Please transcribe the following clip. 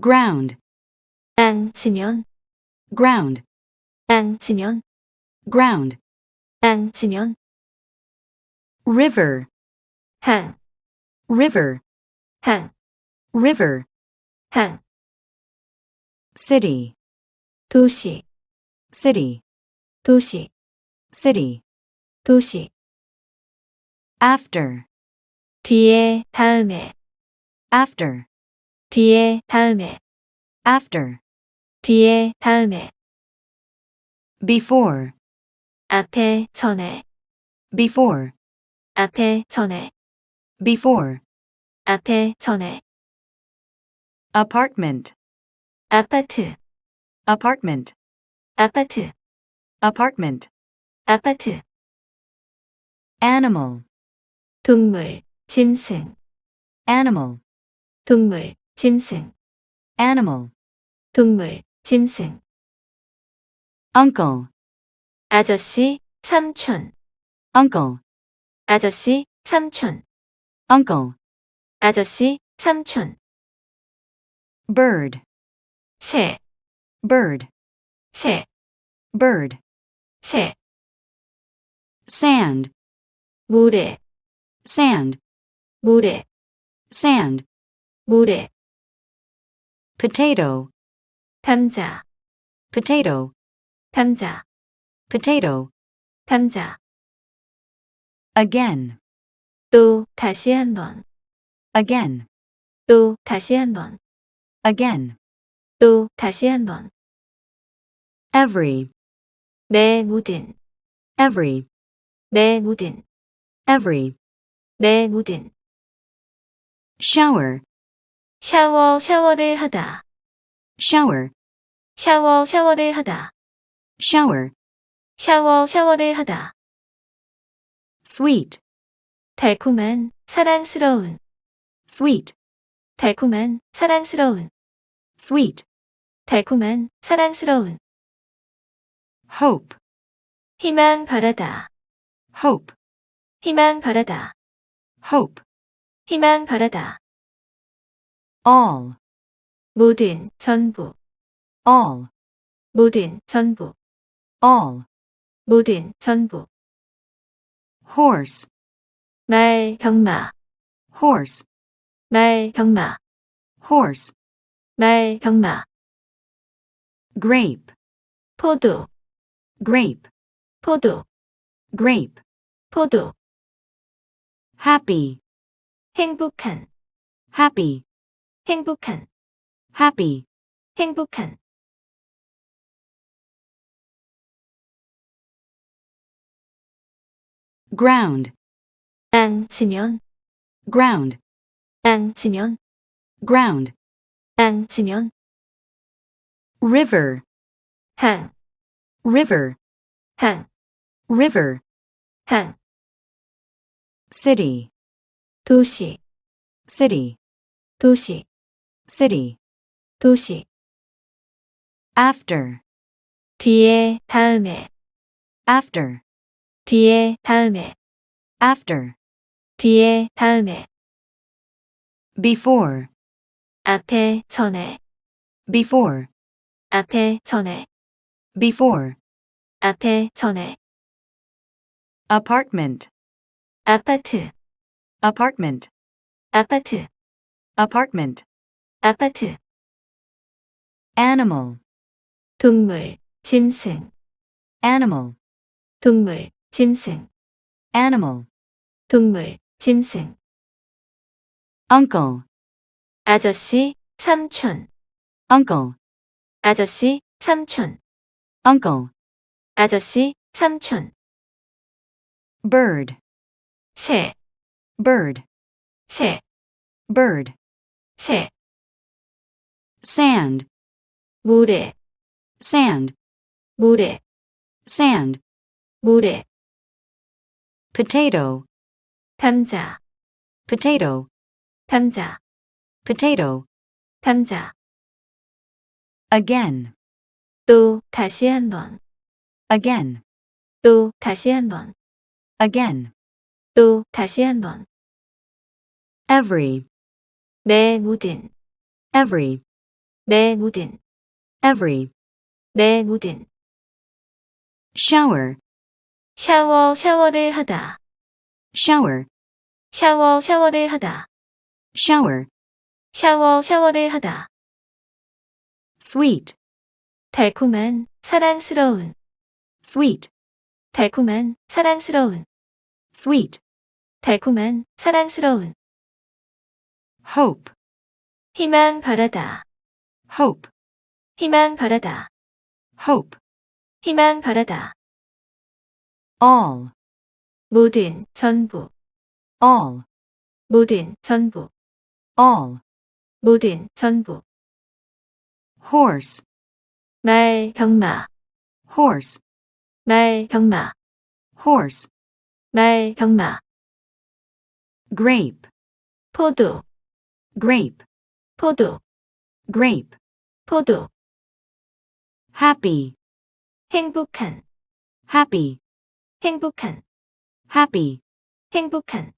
ground, 땅 치면, ground, 땅 치면, ground, 땅 치면, river, 강, river, 강, river, 강, city, 도시, city, 도시, city, 도시, after, 뒤에, 다음에, after, 뒤에, 다음에, after, 뒤에, 다음에, before, 앞에, 전에, before, 앞에, 전에, before, 앞에, 전에, apartment, 아파트, apartment, 아파트, apartment, 아파트, animal, 동물, 짐승, animal, 동물, 짐승, animal, 동물, 짐승, uncle, 아저씨, 삼촌, uncle, 아저씨, 삼촌, uncle, 아저씨, 삼촌, bird, 새, bird, 새, bird, 새, sand, 모래, sand, 모래, sand, 모래, potato, 감자, potato, 감자, potato, 감자, again, 또, 다시 한 번, again, 또, 다시 한 번, again, 또, 다시 한 번, every, 내 모든, every, 내 모든, every, 내 모든, shower, 샤워, 샤워를 하다, shower, 샤워, 샤워를 하다, shower, 샤워, 샤워를 하다, sweet, 달콤한, 사랑스러운, sweet, 달콤한, 사랑스러운, sweet, 달콤한, 사랑스러운, hope, 희망 바라다, hope, 희망 바라다, hope, 희망 바라다, all, 모든, 전부, all, 모든, 전부, all, 모든, 전부, horse, 말, 병마, horse, 말, 병마, horse, 말, 병마, grape, 포도, grape, 포도, grape, 포도, happy, 행복한, happy, 행복한, happy, 행복한, ground, 땅 치면, ground, 땅 치면, ground, 땅 치면, river, 강, river, 강, river, 강, city, 도시, city, 도시, city, 도시, after, 뒤에, 다음에, after, 뒤에, 다음에, after, 뒤에, 다음에, before, 앞에, 전에, before, 앞에, 전에, before, 앞에, 전에, apartment, 아파트, apartment, 아파트, apartment, 아파트, animal, 동물, 짐승, animal, 동물, 짐승, animal, 동물, 짐승, uncle, 아저씨, 삼촌, uncle, 아저씨, 삼촌, uncle, 아저씨, 삼촌, bird, 새, bird, 새, bird, 새, sand, 모래, sand, 모래, sand, 모래, potato, 감자, potato, 감자, potato, 감자, again, 또, 다시 한 번, again, 또, 다시 한 번, again, 또, 다시 한 번, every, 내 모든, every, 내 모든, every, 내 모든. shower, 샤워, 샤워를 하다. shower, 샤워, 샤워를 하다. shower, 샤워, 샤워를 하다. sweet, 달콤한, 사랑스러운, sweet, 달콤한, 사랑스러운, sweet, 달콤한, 사랑스러운. hope, 희망 바라다. Hope, 희망 바라다. hope, 희망 바라다. all, 모든, 전부, all, 모든, 전부, all, 모든, 전부. horse, 말, 병마, horse, 말, 병마, horse, 말, 병마. grape, 포도, grape, 포도, grape, 포도. happy, 행복한, happy, 행복한, happy, 행복한.